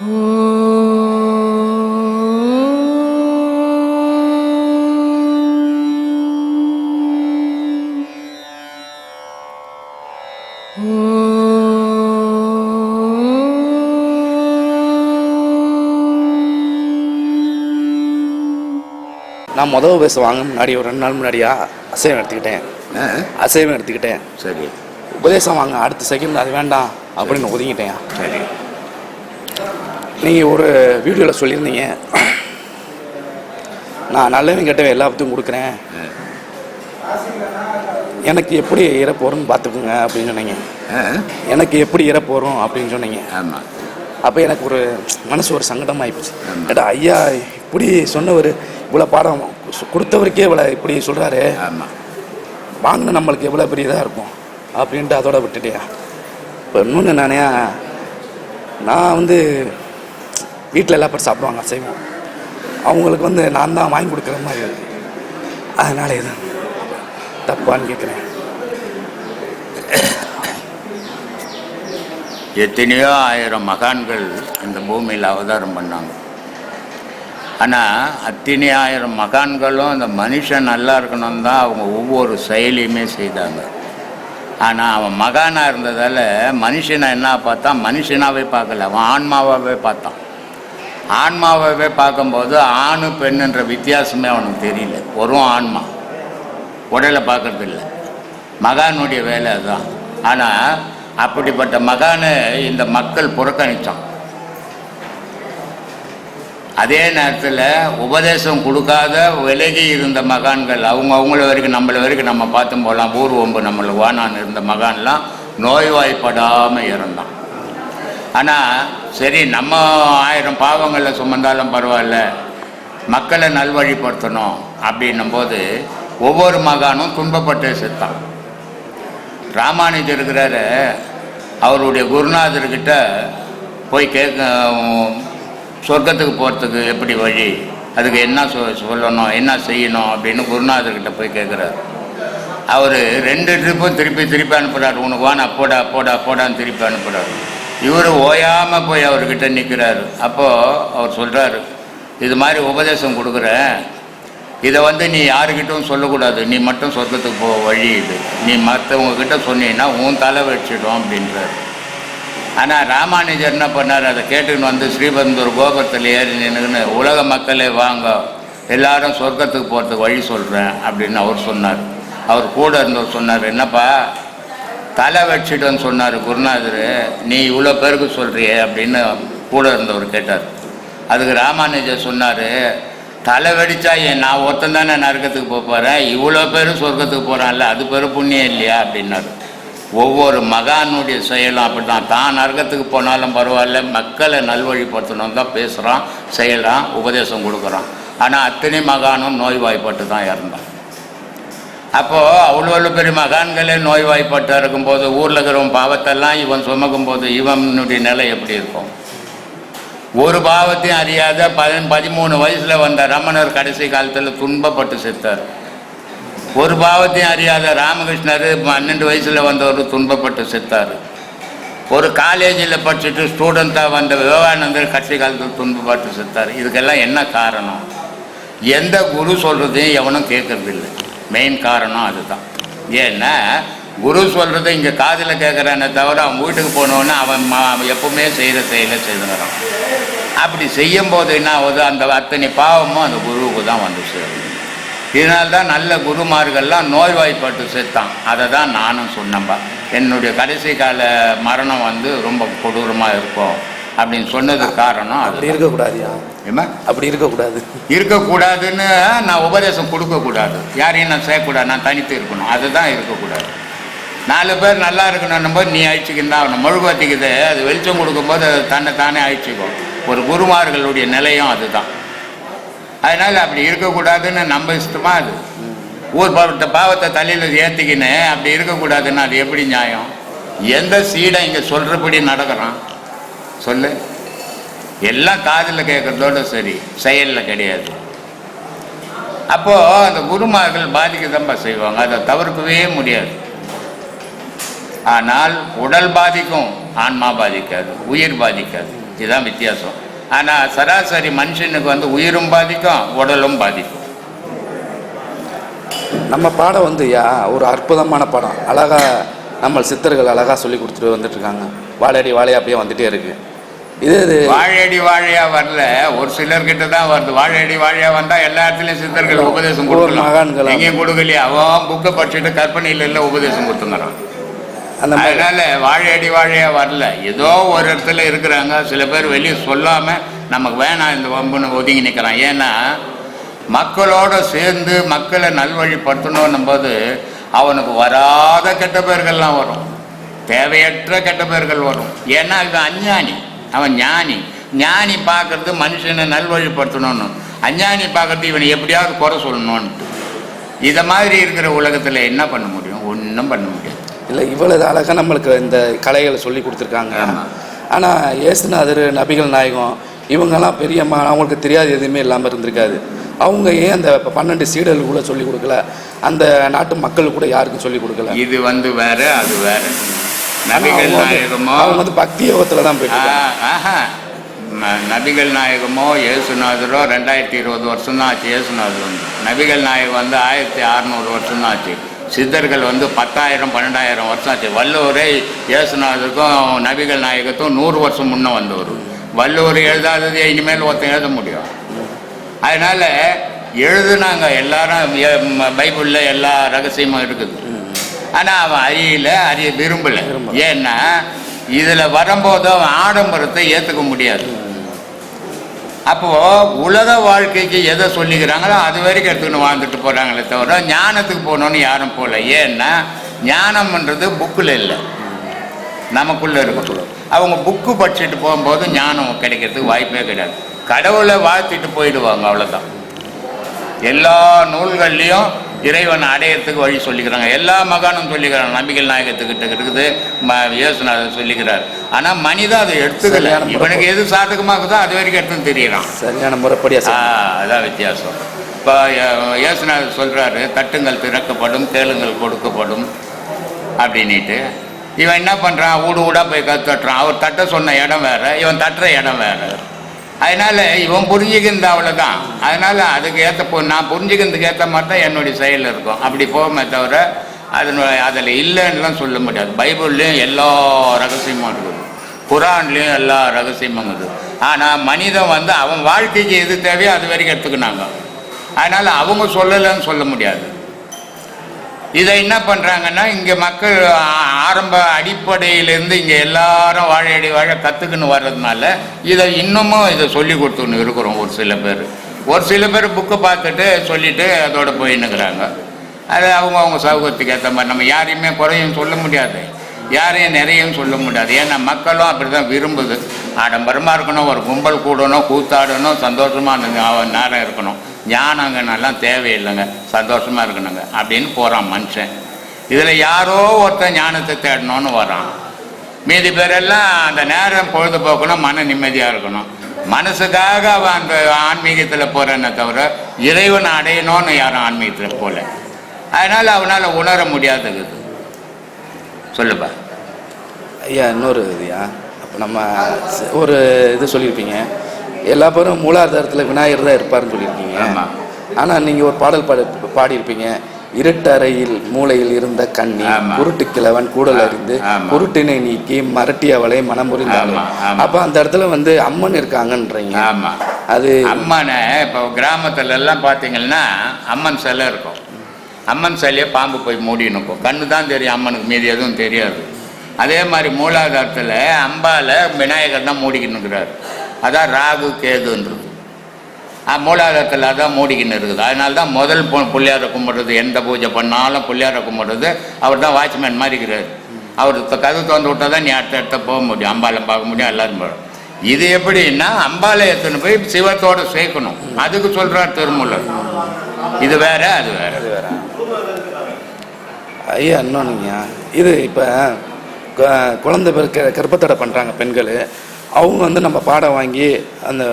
நான் முதல் பேச வாங்க முன்னாடி ஒரு ரெண்டு நாள் முன்னாடியா அசைவம் எடுத்துக்கிட்டேன். அசைவம் எடுத்துக்கிட்டேன். சரி. உபதேசம் வாங்க அடுத்த செகண்ட் அது வேண்டாம் அப்படின்னு ஒதுங்கிட்டேன். நீங்கள் ஒரு வீடியோவில் சொல்லியிருந்தீங்க. நான் நல்லவன் கெட்டவன் எல்லாத்தையும் கொடுக்குறேன். எனக்கு எப்படி இறப்பு வரும்னு பார்த்துக்குங்க அப்படின்னு சொன்னீங்க. எனக்கு எப்படி இறப்பு வரும் அப்படின்னு சொன்னீங்க. ஆமா. அப்போ எனக்கு ஒரு மனசு ஒரு சங்கடமாயிடுச்சு ஆமா. ஏடா ஐயா இப்படி சொன்னவர் இவ்வளோ பாடம் கொடுத்தவருக்கே இவ்வளோ இப்படி சொல்கிறாரு ஆமா. வாங்கின நம்மளுக்கு எவ்வளோ பெரிய இதாக இருக்கும் அப்படின்ட்டு அதோட விட்டுட்டியா இப்போ இன்னொன்று நானே நான் வந்து வீட்டில் எல்லா பேர் சாப்பிடுவாங்க செய்வோம் அவங்களுக்கு வந்து நான் தான் வாங்கி கொடுக்குற மாதிரி இருக்கு அதனால இது தப்பான்னு கேட்குறேன் எத்தனையோ ஆயிரம் மகான்கள் இந்த பூமியில் அவதாரம் பண்ணாங்க. ஆனால் அத்தனை ஆயிரம் மகான்களும் அந்த மனுஷன் நல்லா இருக்கணும் தான் அவங்க ஒவ்வொரு செயலியுமே செய்தாங்க. ஆனால் அவன் மகானாக இருந்ததால் மனுஷனை என்ன பார்த்தா மனுஷனாகவே பார்க்கல அவன் ஆன்மாவாகவே பார்த்தான். ஆன்மாவாகவே பார்க்கும்போது ஆணு பெண்ணுன்ற வித்தியாசமே அவனுக்கு தெரியல. ஒரு ஆன்மா. உடலை பார்க்கறது இல்லை. மகானுடைய வேலை அதுதான். ஆனால் அப்படிப்பட்ட மகானை இந்த மக்கள் புறக்கணித்தான் அதே நேரத்தில் உபதேசம் கொடுக்காத விலகி இருந்த மகான்கள் அவங்க அவங்கள வரைக்கும் நம்மள வரைக்கும் நம்ம பார்த்தும் போகலாம் ஊர் ஒம்பு நம்மளுக்கு வானான்னு இருந்த மகான்லாம் நோய்வாய்ப்படாமல் இருந்தான் ஆனால் சரி நம்ம ஆயிரம் பாவங்களை சுமந்தாலும் பரவாயில்ல. மக்களை நல்வழிப்படுத்தணும் அப்படின்னும் போது ஒவ்வொரு மகானும் துன்பப்பட்டு செத்தான். ராமானுஜர் இருக்கிறாரு. அவருடைய குருநாதர்கிட்ட போய் கேட்க சொர்க்கத்துக்கு போகிறதுக்கு எப்படி வழி? அதுக்கு என்ன சொ சொல்லணும் என்ன செய்யணும் அப்படின்னு குருநாதர்கிட்ட போய் கேட்குறாரு. அவர் ரெண்டு ட்ரிப்பும் திருப்பி திருப்பி அனுப்புகிறார் உனக்கு வான? போடா போடா போடான்னு திருப்பி அனுப்புகிறார் இவர் ஓயாமல் போய் அவர்கிட்ட நிற்கிறாரு அப்போது அவர் சொல்கிறாரு இது மாதிரி உபதேசம் கொடுக்குறேன். இதை வந்து நீ யாருக்கிட்டும் சொல்லக்கூடாது. நீ மட்டும் சொர்க்கத்துக்கு போக வழி இது. நீ மற்றவங்க கிட்ட சொன்னீங்கன்னா உன் தலை வச்சிடும் அப்படின்றார். ஆனால் ராமானுஜர் என்ன பண்ணார்? அதை கேட்டுக்கின்னு வந்து ஸ்ரீபந்தூர் கோபுரத்தில் ஏறி நின்றுன்னு உலக மக்களே வாங்க. எல்லாரும் சொர்க்கத்துக்கு போகிறதுக்கு வழி சொல்கிறேன் அப்படின்னு அவர் சொன்னார். அவர் கூட இருந்தவர் சொன்னார் என்னப்பா தலை வச்சிடுன்னு சொன்னார் குருநாதர். நீ இவ்வளோ பேருக்கு சொல்கிறியே அப்படின்னு கூட இருந்தவர் கேட்டார். அதுக்கு ராமானுஜர் சொன்னார் தலை வெடித்தா ஏன் நான் ஒருத்தன் தானே நரக்கத்துக்கு போக போகிறேன் இவ்வளோ பேரும் சொர்க்கத்துக்கு போகிறான்ல அது பேர் புண்ணியம் இல்லையா? அப்படின்னாரு. ஒவ்வொரு மகானுடைய செயலும் அப்படி தான் தான் நரகத்துக்கு போனாலும் பரவாயில்ல மக்களை நல்வழிப்படுத்தணும் தான் பேசுகிறான் செய்யறான் உபதேசம் கொடுக்குறான். ஆனால் அத்தனை மகானும் நோய்வாய்ப்பட்டு தான் இறந்தான். அப்போது அவ்வளோ அவ்வளோ பெரிய மகான்களே நோய்வாய்ப்பட்டு இருக்கும்போது ஊரில் இருக்கிறவன் பாவத்தெல்லாம் இவன் சுமக்கும் போது இவனுடைய நிலை எப்படி இருக்கும்? ஒரு பாவத்தையும் அறியாத பதி பதிமூணு வயசில் வந்த ரமணர் கடைசி காலத்தில் துன்பப்பட்டு செத்தார். ஒரு பாவத்தையும் அறியாத ராமகிருஷ்ணர் பன்னெண்டு வயசில் வந்தவர் துன்பப்பட்டு செத்தார். ஒரு காலேஜில் படிச்சுட்டு ஸ்டூடெண்ட்டாக வந்த விவேகானந்தர் கடைசி காலத்தில் துன்பப்பட்டு செத்தார். இதுக்கெல்லாம் என்ன காரணம்? எந்த குரு சொல்கிறதையும் எவனும் கேட்கறதில்லை. மெயின் காரணம் அதுதான். ஏன்னா குரு சொல்கிறத இங்கே காதில் கேட்குறானே தவிர அவன் வீட்டுக்கு போனோன்னே அவன் ம- எப்பவுமே செய்கிற செயலை செய்துங்கிறான். அப்படி செய்யும் போது என்ன ஆகுது? அந்த அத்தனை பாவமும் அந்த குருவுக்கு தான் வந்து சேரும். இதனால தான் நல்ல குருமார்கள்லாம் நோய்வாய்ப்பட்டு செத்தான். அதை தான் நானும் சொன்னேன்பா. என்னுடைய கடைசி கால மரணம் வந்து ரொம்ப கொடூரமாக இருக்கும். அப்படின்னு சொன்னதுக்கு காரணம் அப்படி இருக்கக்கூடாதுயா? ஏமா அப்படி இருக்கக்கூடாது. இருக்கக்கூடாதுன்னு நான் உபதேசம் கொடுக்கக்கூடாது. யாரையும் நான் செய்யக்கூடாது. நான் தனித்து இருக்கணும். அதுதான் இருக்கக்கூடாது. நாலு பேர் நல்லா இருக்கணும் போது நீ அழிச்சிக்கின்னு தான் ஆகணும். மெழுகுவத்திக்குது அது வெளிச்சம் கொடுக்கும்போது அது தன்னை தானே அழிச்சிக்கும். ஒரு குருமார்களுடைய நிலையும் அதுதான். அதனால் அப்படி இருக்கக்கூடாதுன்னு நம்ம இஷ்டமா அது. ஊர் பாவத்தை பாவத்தை தலையில் ஏற்றிக்கின்னு அப்படி இருக்கக்கூடாதுன்னு அது எப்படி நியாயம்? எந்த சீடை இங்கே சொல்கிறபடி நடக்கிறான்? சொல்லு. எல்லாம் காதில் கேட்குறதோட சரி செயலில் கிடையாது. அப்போது அந்த குருமார்கள் பாதிக்கதான்ப்பா செய்வாங்க. அதை தவிர்க்கவே முடியாது. ஆனால் உடல் பாதிக்கும் ஆன்மா பாதிக்காது உயிர் பாதிக்காது. இதுதான் வித்தியாசம். ஆனால் சராசரி மனுஷனுக்கு வந்து உயிரும் பாதிக்கும் உடலும் பாதிக்கும். நம்ம பாடம் வந்து யா ஒரு அற்புதமான படம். அழகாக நம்ம சித்தர்கள் அழகாக சொல்லி கொடுத்துட்டு வந்துட்டுருக்காங்க வாழையடி வாழையா அப்படியே வந்துட்டே இருக்கு. இது இது. வாழையடி வாழையா வரல ஒரு சிலர்கிட்ட தான் வருது. வாழையடி வாழையா வந்தா எல்லா இடத்துலயும் சித்தர்கள் உபதேசம். கொடுக்கலாம் எங்கேயும் கொடுக்கலையே. அவன் புக்கை படிச்சுட்டு கற்பனையில் எல்லாம் உபதேசம் கொடுத்துங்கிறான். அதனால வாழையடி வாழையா வரல. ஏதோ ஒரு இடத்துல இருக்கிறாங்க. சில பேர் வெளியே சொல்லாம நமக்கு வேணாம் இந்த வம்புன்னு ஒதுங்கி நிற்கிறான் ஏன்னா மக்களோட சேர்ந்து மக்களை நல்வழிப்படுத்தணும் போது அவனுக்கு வராத கெட்ட பேர்கள்லாம் வரும். தேவையற்ற கெட்ட பேர்கள் வரும். ஏன்னா இவன் அஞ்ஞானி. அவன் ஞானி. ஞானி பார்க்கறது மனுஷனை நல்வழிப்படுத்தணும்னு. அஞ்ஞானி பார்க்கறது இவனை எப்படியாவது குறை சொல்லணும்ன்ட்டு இதை மாதிரி இருக்கிற உலகத்தில் என்ன பண்ண முடியும்? ஒன்றும் பண்ண முடியாது. இல்லை இவ்வளவு அழகா நம்மளுக்கு இந்த கலைகளை சொல்லி கொடுத்துருக்காங்க. ஆனால் இயேசுநாதர் நபிகள் நாயகம் இவங்கெல்லாம் பெரிய ம- அவங்களுக்கு தெரியாது எதுவுமே இல்லாமல் இருந்திருக்காது. அவங்க ஏன் அந்த பன்னெண்டு சீடர்கள் கூட சொல்லி கொடுக்கல? அந்த நாட்டு மக்கள் கூட யாருக்கும் சொல்லி கொடுக்கல? இது வந்து வேற அது வேற. நபிகள் நாயகமோ? அவங்க வந்து பக்தி யோகத்தில் தான் போயிட்டு நபிகள் நாயகமோ இயேசுநாதரோ ரெண்டாயிரத்தி இருபது வருஷம் தான் ஆச்சு இயேசுநாதர் வந்து. நபிகள் நாயகம் வந்து ஆயிரத்தி அறநூறு வருஷம் தான் ஆச்சு. சித்தர்கள் வந்து பத்தாயிரம் பன்னெண்டாயிரம் வருஷம் ஆச்சு. வள்ளுவரை இயேசுநாதருக்கும் நபிகள் நாயகத்தும் நூறு வருஷம் முன்ன வந்தவர். வள்ளுவர் எழுதாதது இனிமேல் ஒருத்தன் எழுத முடியும். அதனால எழுதுனாங்க எல்லாரும் பைபிள்ல எல்லா ரகசியமும் இருக்குது. ஆனால் அவன் அறியல அறிய விரும்பலை. ஏன்னா இதில் வரும்போது அவன் ஆடம்பரத்தை ஏற்றுக்க முடியாது. அப்போ உலக வாழ்க்கைக்கு எதை சொல்லிக்கிறாங்களோ அது வரைக்கும் எடுத்துக்கணும் வாழ்ந்துட்டு போகிறாங்களே தவிர ஞானத்துக்கு போகணுன்னு யாரும் போகல. ஏன்னா ஞானம்ன்றது புக்கில் இல்லை. நமக்குள்ளே இருக்கும் அவங்க புக்கு படிச்சுட்டு போகும்போது ஞானம் கிடைக்கிறதுக்கு வாய்ப்பே கிடையாது. கடவுளை வாழ்த்திட்டு போயிடுவாங்க அவ்வளோதான் எல்லா நூல்கள்லையும் இறைவனை அடையறதுக்கு வழி சொல்லிக்கிறாங்க. எல்லா மகானும் சொல்லிக்கிறாங்க. நம்பிக்கை நாயகத்துக்கிட்ட இருக்குது. இயேசுநாதர் சொல்லிக்கிறார். ஆனால் மனிதன் அதை எடுத்துக்கல. இவனுக்கு எது சாதகமாகுதோ அது வரைக்கும் எடுத்துன்னு தெரியறான். சரியான முறைப்படியா அதான் வித்தியாசம். இப்போ இயேசுநாதர் சொல்றாரு தட்டுங்கள் திறக்கப்படும் கேளுங்கள் கொடுக்கப்படும் அப்படின்னுட்டு. இவன் என்ன பண்றான்? ஊடு ஊடா போய் கத்து தட்டுறான். அவர் தட்ட சொன்ன இடம் வேற இவன் தட்டுற இடம் வேற. அதனால இவன் புரிஞ்சுக்கிறது அவ்வளோதான் அதனால அதுக்கு ஏற்ற போ நான் புரிஞ்சுக்கிறதுக்கு ஏற்ற மாதிரி தான் என்னுடைய செயல் இருக்கும். அப்படி போகுமே தவிர அதனுடைய அதில் இல்லைன்னுலாம் சொல்ல முடியாது. பைபிள்லேயும் எல்லா ரகசியமும் இருக்குது. குரான்லேயும் எல்லா ரகசியமும் இருக்குது. ஆனால் மனிதன் வந்து அவன் வாழ்க்கைக்கு எது தேவையோ அது வரைக்கும் எடுத்துக்கினாங்க. அதனால் அவங்க சொல்லலைன்னு சொல்ல முடியாது. இதை என்ன பண்ணுறாங்கன்னா இங்கே மக்கள் ஆரம்ப அடிப்படையிலேருந்து இங்கே எல்லாரும் வாழையடி வாழ கற்றுக்குன்னு வர்றதுனால இதை இன்னமும் இதை சொல்லி கொடுத்துன்னு இருக்கிறோம் ஒரு சில பேர். ஒரு சில பேர் புக்கு பார்த்துட்டு சொல்லிட்டு அதோட போயின்னுக்கிறாங்க. அது அவங்க அவங்க சௌகரியத்துக்கு ஏற்ற மாதிரி. நம்ம யாரையுமே குறையும் சொல்ல முடியாது. யாரையும் நிறையும் சொல்ல முடியாது. ஏன்னா மக்களும் அப்படி தான் விரும்புது. ஆடம்பரமாக இருக்கணும் ஒரு கும்பல் கூடணும் கூத்தாடணும் சந்தோஷமாக நேரம் இருக்கணும். ஞானங்கன்னெல்லாம் தேவையில்லைங்க. சந்தோஷமாக இருக்கணுங்க. அப்படின்னு போகிறான் மனுஷன். இதில் யாரோ ஒருத்தன் ஞானத்தை தேடணும்னு வரான். மீதி பேரெல்லாம் அந்த நேரம் பொழுதுபோக்கணும் மன நிம்மதியாக இருக்கணும். மனசுக்காக அவன் அந்த ஆன்மீகத்தில் போகிறேன்னே தவிர இறைவனை அடையணும்னு யாரும் ஆன்மீகத்தில் போகல அதனால் அவனால் உணர முடியாதது சொல்லுப்பா. ஐயா இன்னொரு இதுயா அப்போ நம்ம ஒரு இது சொல்லியிருப்பீங்க. எல்லா பேரும் மூலாதாரத்தில் விநாயகர் தான் இருப்பாருன்னு சொல்லியிருக்கீங்க. ஆனால் நீங்கள் ஒரு பாடல் பாடி பாடியிருப்பீங்க. இருட்டறையில் மூலையில் இருந்த கண்ணி. குருட்டு கிழவன் கூடல் அறிந்து. குருட்டினை நீக்கி மரட்டியவளை மனமுறிந்தாள் ஆமா, ஆமா. அப்போ அந்த இடத்துல வந்து அம்மன் இருக்காங்கன்றீங்க. அது அம்மனை இப்போ கிராமத்துல எல்லாம் பார்த்தீங்கன்னா அம்மன் சிலை இருக்கும். அம்மன் சிலையை பாம்பு போய் மூடி நிற்கும். கண்ணு தான் தெரியும் அம்மனுக்கு மீதி எதுவும் தெரியாது. அதே மாதிரி மூலாதாரத்தில் அம்பால விநாயகர் தான் மூடிக்கின்னு இருக்கிறார் அதான் ராகு கேதுன்றது மூலாதாரத்தில் அதான் மூடிக்கின்னு இருக்குது. அதனால தான் முதல் பொ- பிள்ளையாரை கும்பிட்றது எந்த பூஜை பண்ணாலும் பிள்ளையாரை கும்பிட்றது. அவர் தான் வாட்ச்மேன் மாதிரி இருக்கிறார். அவர் த- கதவு திறந்து விட்டா தான் நீ அடுத்த இடத்த போக முடியும். அம்பாலம் பார்க்க முடியும் எல்லாரும் போகிறோம் இது எப்படின்னா அம்பாலை எடுத்துன்னு போய் சிவத்தோட சேர்க்கணும். அதுக்கு சொல்கிறார் திருமூலர். இது வேற அது வேற. அது வேற. ஐயா இன்னொன்னுங்க இது இப்போ குழந்தை பிறக்க கர்ப்பத்தடை பண்ணுறாங்க பெண்கள். அவங்க வந்து நம்ம பாடம் வாங்கி அந்த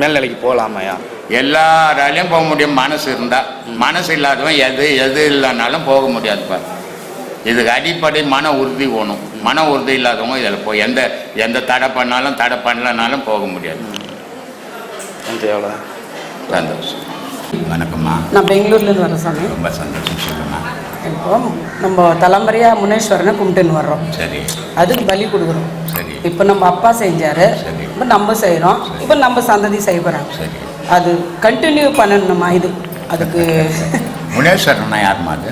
மேல்நிலைக்கு போகலாமையா? எல்லாராலையும் போக முடியும். மனசு இருந்தா. மனசு இல்லாதவன் எது எது இல்லைனாலும் போக முடியாது பாரு. இதுக்கு அடிப்படை மன உறுதி வேணும். மன உறுதி இல்லாதவங்க இதில் போய் எந்த எந்த தடை பண்ணாலும் தடை பண்ணலனாலும் போக முடியாது. சந்தோஷம். வணக்கம்மா. நான் பெங்களூர்லேருந்து வரேன் சாமி. ரொம்ப சந்தோஷம். சொல்லுமா இப்போ நம்ம தலைமுறையாக முனேஸ்வரனை கும்பிட்டுன்னு வர்றோம். சரி. அதுக்கு பலி கொடுக்குறோம். சரி. இப்போ நம்ம அப்பா செஞ்சாரு. சரி. இப்போ நம்ம செய்கிறோம் இப்போ நம்ம சந்ததி செய்ய போகிறாங்க சரி. அது கண்டினியூ பண்ணணுமா இது? அதுக்கு முனேஸ்வரனா யாருமா அது?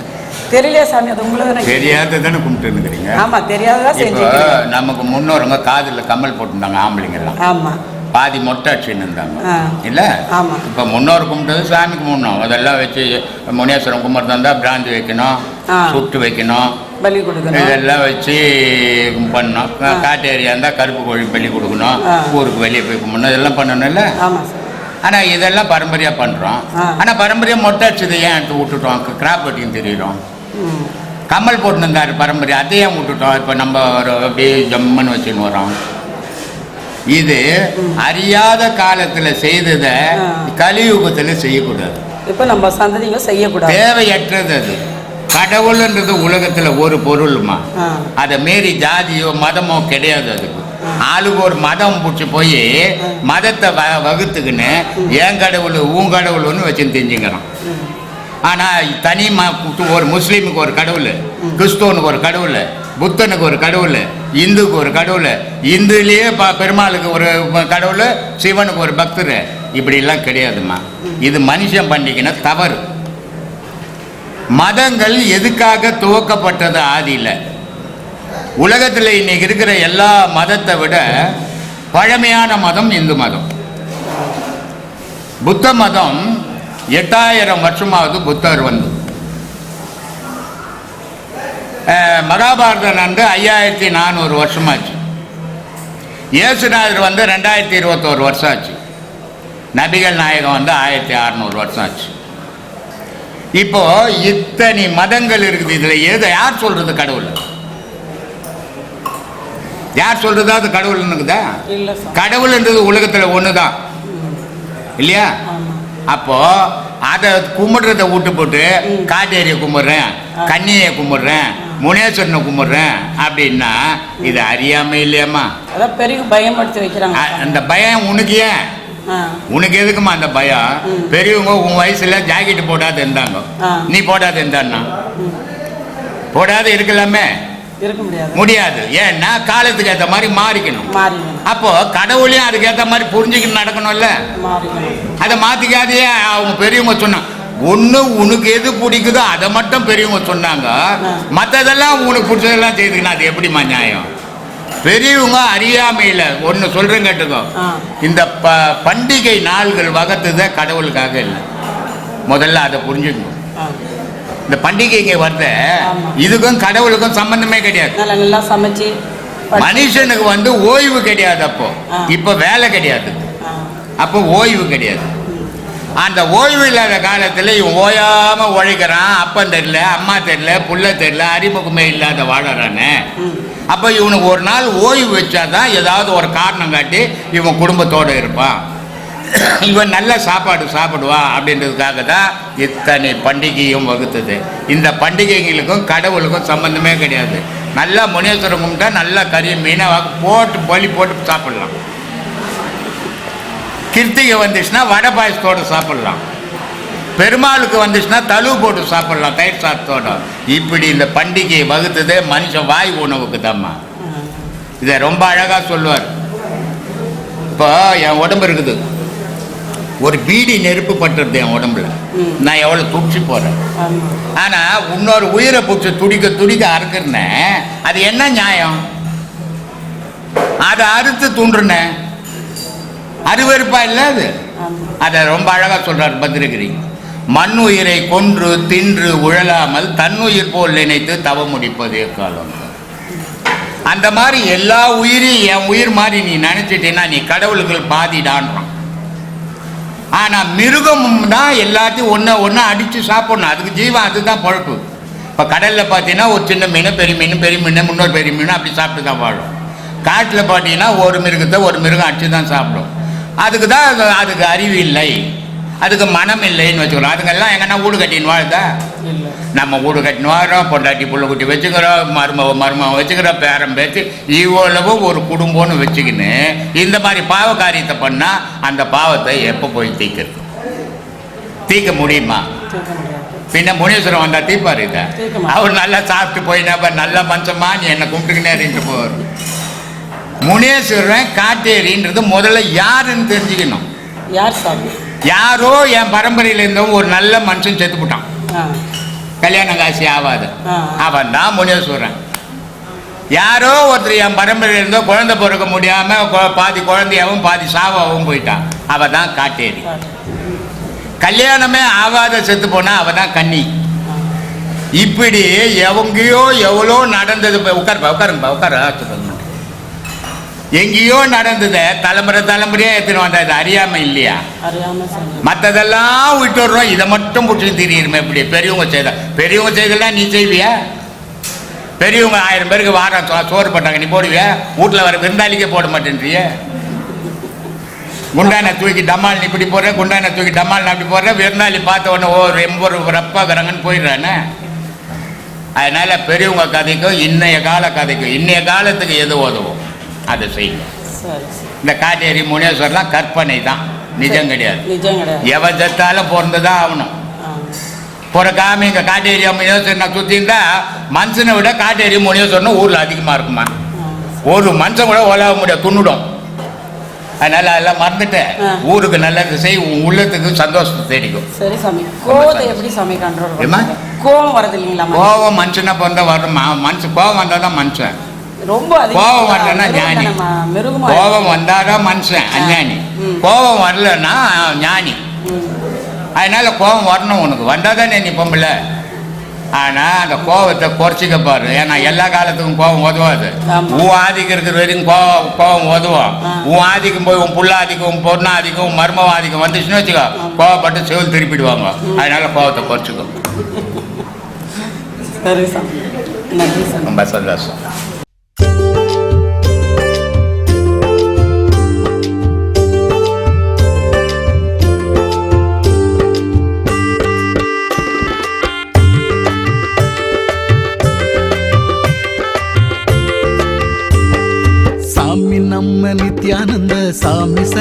தெரியலையா சாமி அது உங்களுக்கு தெரியாத தானே கும்பிட்டுருக்கிறீங்க ஆமாம் தெரியாததா இப்போ செஞ்சுக்கிறேன் நமக்கு முன்னோருங்க காதில் கம்மல் போட்டிருந்தாங்க ஆம்பளைங்கெல்லாம். ஆமாம் பாதி மொட்டை அடிச்சுன்னு இருந்தாங்க. இல்ல? ஆமா. இப்போ முன்னோர் கும்பிட்டது சாமி கும்பிடணும். அதெல்லாம் வச்சு முனேஸ்வரன் கும்பிட்றதா பிராந்தி வைக்கணும். சுட்டு வைக்கணும். பலி கொடுக்கணும். இதெல்லாம் வச்சு பண்ணணும். காட்டு ஏரியா இருந்தால் கருப்பு கோழி பலி கொடுக்கணும். ஊருக்கு வெளியே போய் கும்பிடணும். இதெல்லாம் பண்ணணும்ல ஆனால் இதெல்லாம் பரம்பரையாக பண்ணுறோம். ஆனால் பரம்பரையாக மொட்டை அடிச்சதை ஏன் எடுத்து விட்டுட்டோம்? கிராப் வெட்டியும் தெரியுறோம். கம்மல் போட்டுருந்தாரு பரம்பரை. அதையும் விட்டுட்டோம். இப்போ நம்ம ஒரு அப்படியே ஜம்முன்னு வச்சுன்னு வரோம். இது அறியாத காலத்துல செய்ததை. கலியுகத்துல செய்யக்கூடாது. இப்போ நம்ம சந்ததிங்க செய்யக்கூடாது. தேவையற்றது அது. கடவுள்ன்றது உலகத்துல ஒரு பொருள்மா? அதை மீறி ஜாதியோ மதமோ கிடையாது அதுக்கு. ஆளுக்கு ஒரு மதம் பிடிச்சி போய் மதத்தை வ வகுத்துக்கின்னு என் கடவுள் உன் கடவுள்னு வச்சு தெரிஞ்சுக்கிறான் ம். ஆனால் தனி ஒரு முஸ்லீமுக்கு ஒரு கடவுள் கிறிஸ்துவனுக்கு ஒரு கடவுள் புத்தனுக்கு ஒரு கடவுள் இந்துக்கு ஒரு கடவுள் இந்துலேயே ப பெருமாளுக்கு ஒரு கடவுள் சிவனுக்கு ஒரு பக்தர். இப்படிலாம் கிடையாதும்மா. இது மனுஷன் பண்ணிக்கின தவறு. மதங்கள் எதுக்காக துவக்கப்பட்டது ஆதியில்? உலகத்தில் இன்னைக்கு இருக்கிற எல்லா மதத்தை விட பழமையான மதம் இந்து மதம். புத்த மதம் எட்டாயிரம் வருஷமாவது புத்தர் வந்து. மகாபாரதம் வந்து ஐயாயிரத்தி நானூறு வருஷமாச்சு. இயேசுநாதர் வந்து ரெண்டாயிரத்தி இருபத்தோரு வருஷம் ஆச்சு நபிகள் நாயகம் வந்து ஆயிரத்தி அறநூறு வருஷம் ஆச்சு இப்போ இத்தனை மதங்கள் இருக்குது இதுல எது யார் சொல்றது கடவுள்? யார் சொல்றது அது கடவுள்னுக்குதா கடவுள்ன்றது உலகத்துல ஒண்ணுதான். இல்லையா? ஆமாம் அப்போ அதை கும்பிடுறத விட்டு போட்டு காட்டேரியை கும்பிட்றேன் கன்னியை கும்பிட்றேன் முனேஸ்வரனை கும்பிட்றேன் அப்படின்னா இது அறியாமை இல்லையாம்மா அதான் பெரிய பயன்படுத்தி வைக்கிறாங்க. அ- அந்த பயம் உனக்கு ஏன்? உனக்கு எதுக்குமா அந்த பயம். பெரியவங்க உன் வயசுல ஜாக்கெட் போடாத இருந்தாங்க. நீ போடாத இருந்தான்னா? ம். போடாத இருக்கலாமே? இருக்க முடியாது. ஏன்னா காலத்துக்கு ஏற்ற மாதிரி மாறிக்கணும். அப்போ கடவுளையும் அதுக்கு ஏற்ற மாதிரி புரிஞ்சுக்கிட்டு நடக்கணும்ல? அதை மாத்திக்காதையே அவங்க பெரியவங்க சொன்னாங்க ஒண்ணு உனக்கு எது பிடிக்குதோ அதை மட்டும் பெரியவங்க சொன்னாங்க. மற்றதெல்லாம் உனக்கு பிடிச்சதெல்லாம் செய்துக்கணும் அது எப்படிம்மா நியாயம்? பெரியவங்க அறியாமையில ஒன்று சொல்றேன் கேட்டுக்கோ. இந்த ப பண்டிகை நாள்கள் வகுத்ததே கடவுளுக்காக இல்லை. முதல்ல அதை புரிஞ்சுக்கணும். இந்த பண்டிகைங்க வருத. இதுக்கும் கடவுளுக்கும் சம்பந்தமே கிடையாது. நல்லா சமைச்சு மனுஷனுக்கு வந்து ஓய்வு கிடையாது அப்போ. இப்போ வேலை கிடையாது. அப்போ ஓய்வு கிடையாது. அந்த ஓய்வு இல்லாத காலத்தில் இவன் ஓயாம உழைக்கிறான். அப்பன் தெரியல அம்மா தெரியல புள்ள தெரியல அறிமுகமே இல்லாத வாழறானே. அப்போ இவனுக்கு ஒரு நாள் ஓய்வு வச்சாதான் ஏதாவது ஒரு காரணம் காட்டி இவன் குடும்பத்தோடு இருப்பான். இவன் நல்ல சாப்பாடு சாப்பிடுவான் அப்படின்றதுக்காக தான் இத்தனை பண்டிகையும் வகுத்தது. இந்த பண்டிகைகளுக்கும் கடவுளுக்கும் சம்பந்தமே கிடையாது. நல்லா முனேஸ்வரம் கும்பிட்டா நல்லா கறி மீனை போட்டு பலி போட்டு சாப்பிடலாம். கிருத்திகை வந்துச்சுன்னா வடை பாயசத்தோடு சாப்பிட்லாம். பெருமாளுக்கு வந்துச்சுன்னா தழுவு போட்டு சாப்பிட்லாம் தயிர் சாத்தோட இப்படி இந்த பண்டிகையை வகுத்ததே மனுஷன் வாய் உணவுக்கு தாம்மா இதை ரொம்ப அழகாக சொல்லுவார். இப்போ என் உடம்பு இருக்குது. ஒரு பீடி நெருப்பு பட்டுருது என் உடம்புல. நான் எவ்வளோ துடிச்சு போகிறேன் ஆனால் இன்னொரு உயிரை பிடிச்சி துடிக்க துடிக்க அறுக்குறேன் அது என்ன நியாயம்? அதை அறுத்து தூண்டுறேன். அருவருப்பா இல்லை அது? அதை ரொம்ப அழகாக சொல்றார் பத்திரகிரி மண் உயிரை கொன்று தின்று உழலாமல் தன்னுயிர் போல் நினைத்து தவ முடிப்பதே காலம். அந்த மாதிரி எல்லா உயிரையும் என் உயிர் மாதிரி நீ நினைச்சிட்டேன்னா நீ கடவுளுக்கு பாதிடான்றான் ஆனா மிருகம் தான் எல்லாத்தையும் ஒன்று ஒன்று அடித்து சாப்பிடணும். அதுக்கு ஜீவன் அதுதான் பழப்பு. இப்போ கடலில் பார்த்தீங்கன்னா ஒரு சின்ன மீன் பெரிய மீன் பெரிய மீன் முன்னொரு பெரிய மீன் அப்படி சாப்பிட்டு தான் வாழும். காட்டில் பார்த்தீங்கன்னா ஒரு மிருகத்தை ஒரு மிருகம் அடிச்சு தான் சாப்பிடும். அதுக்கு தான் அது- அதுக்கு அறிவு இல்லை. அதுக்கு மனம் இல்லைன்னு வச்சுக்கிறோம் அதுங்கெல்லாம் எங்கன்னா வீடு கட்டின்னு வாழுதா நம்ம வீடு கட்டின்னு வாழ்கிறோம் பொண்டாட்டி புள்ள குட்டி வச்சுக்கிறோம் மருமக மருமக வச்சுக்கிறோம் பேரம் பேச்சு இவ்வளவு ஒரு குடும்பம்னு வச்சுக்கின்னு இந்த மாதிரி பாவ காரியத்தை பண்ணால் அந்த பாவத்தை எப்போ போய் தீக்கிறது தீர்க்க முடியுமா? பின்ன முனீஸ்வரன் வந்தா தீப்பார் இதை. அவர் நல்லா சாப்பிட்டு போய் நம்ம நல்ல மனுஷமா நீ என்னை கும்பிட்டுக்கினே இருந்துட்டு போவார் முனீஸ்வரன் காட்டேரின்றது முதல்ல யாருன்னு தெரிஞ்சுக்கணும். யார் சாமி? யாரோ என் பரம்பரையில் இருந்தவன் ஒரு நல்ல மனுஷன் செத்து போட்டான். கல்யாண காசி ஆகாது. அவன் தான் முனீஸ்வரன் யாரோ ஒருத்தர் என் பரம்பரையில் இருந்தோ குழந்தை பிறக்க முடியாம கொ- பாதி குழந்தையாவும் பாதி சாவாவும் போயிட்டான். அவ தான் காட்டேரி. கல்யாணமே ஆகாத செத்து போனா அவ தான் கன்னி. இப்படி எவங்கேயோ எவ்வளோ நடந்தது உட்காருப்பா உட்காருங்கப்பா உட்கார எங்கேயோ நடந்ததை தலைமுறை தலைமுறையா எடுத்துன்னு வந்தா இது அறியாம இல்லையா மற்றதெல்லாம் விட்டுடுறோம் இதை மட்டும் பிடிச்சி திரியுமே இப்படி. பெரியவங்க செய்த பெரியவங்க செய்தெல்லாம் நீ செய்வியா? பெரியவங்க ஆயிரம் பேருக்கு வாரம் சோறு போட்டாங்க. நீ போடுவியா? வீட்டில் வர விருந்தாளிக்கே போட மாட்டேன்றிய. குண்டானை தூக்கி டமால் நீ இப்படி போடுற குண்டானை தூக்கி டமால் அப்படி போடுற விருந்தாளி பார்த்த உடனே ஓ ரொம்ப ரப்பாக்குறாங்கன்னு போயிடுறானே. அதனால பெரியவங்க கதைக்கும் இன்னைய கால கதைக்கும் இன்னைய காலத்துக்கு எது உதவும்? அதை சரி இந்த காட்டேரி முனேஸ்வரர்லாம் கற்பனை தான். நிஜம் கிடையாது. எவன் செத்தாலும் பிறந்து தான் ஆகணும். பிறக்காம இங்கே காட்டேரி முனியோசனை சுற்றிருந்தா மனுஷனை விட காட்டேரி முனியோசனம் ஊரில் அதிகமாக இருக்குமா? ஒரு மனுஷன் கூட உலக முடியாது துண்ணுடும். அதனால அதெல்லாம் மறந்துட்டு. ஆ. ஊருக்கு நல்லது செய் உன் உள்ளத்துக்கு சந்தோஷத்தை தேடிக்கும். சரி சாமி. கோவத்தை எப்படி சாமி கண்ட்ரோல் கோவம் வரது இல்லைங்களா? கோவம் மனுஷனை பிறந்த வருமா மனுஷன் கோவம் வந்தால் தான் மனுஷன். ரொம்ப கோவம் வரலன்னா ஞானி. கோவம் வந்தாதான் மனுஷன் அஞ்ஞானி. ம். கோவம் வரலன்னா ஞானி. அதனால கோபம் வரணும் உனக்கு. வந்தால் தானே நீ பொம்பளை. ஆனால் அந்த கோபத்தை குறைச்சிக்க பாரு. ஏன்னா எல்லா காலத்துக்கும் கோபம் உதவாது. உன் ஆதிக்கம் இருக்கிற வரைக்கும் கோவம் கோபம் உதவும். உன் ஆதிக்கம் போய் உன் புள்ள ஆதிக்கம் உன் பொண்ணு ஆதிக்கம் உன் மருமவ ஆதிக்கம் வந்துச்சுன்னு வச்சுக்கோ. கோவப்பட்டு செவில் திருப்பிடுவாங்க. அதனால கோபத்தை சாமி ரொம்ப சந்தோஷம்.